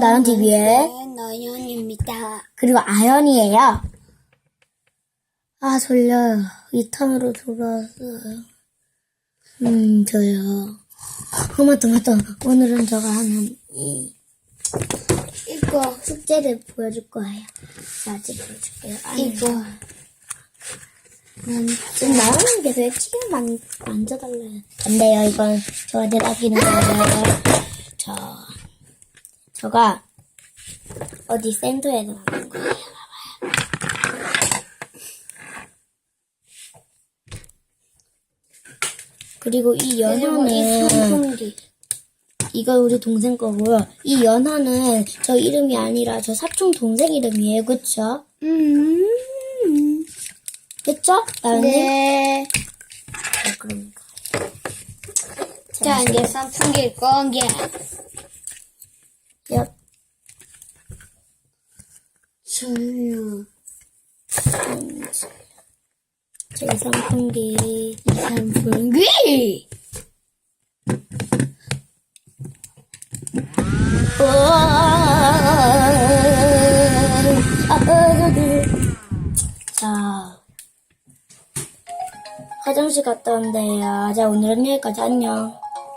나연 TV의 네, 너연입니다. 그리고 아연이에요. 아 졸려요. 2탄으로 돌아왔어요. 음 저요. 어 맞다 맞다. 오늘은 제가 하는 이 이거 숙제를 보여줄 거예요. 자, 아직 보여줄게요. 아니, 이거. 음, 지금 나오는 게왜 티가 만, 만져달래요. 안 돼요, 이건 저한테 아끼는 거예요. 저, 저가 어디 센터에서 만든 거예요. 그리고 이 선풍기. 이거 우리 동생 거고요. 이 연화는 저 이름이 아니라 저 사촌 동생 이름이에요. 그쵸? 음. 그쵸? 나연님? 네. 네, 그러니까. 자, 이제 선풍기 공개. 저요. 선풍기. 선풍기! 자, 화장실 갔다 온대요. 자, 오늘은 여기까지 안녕.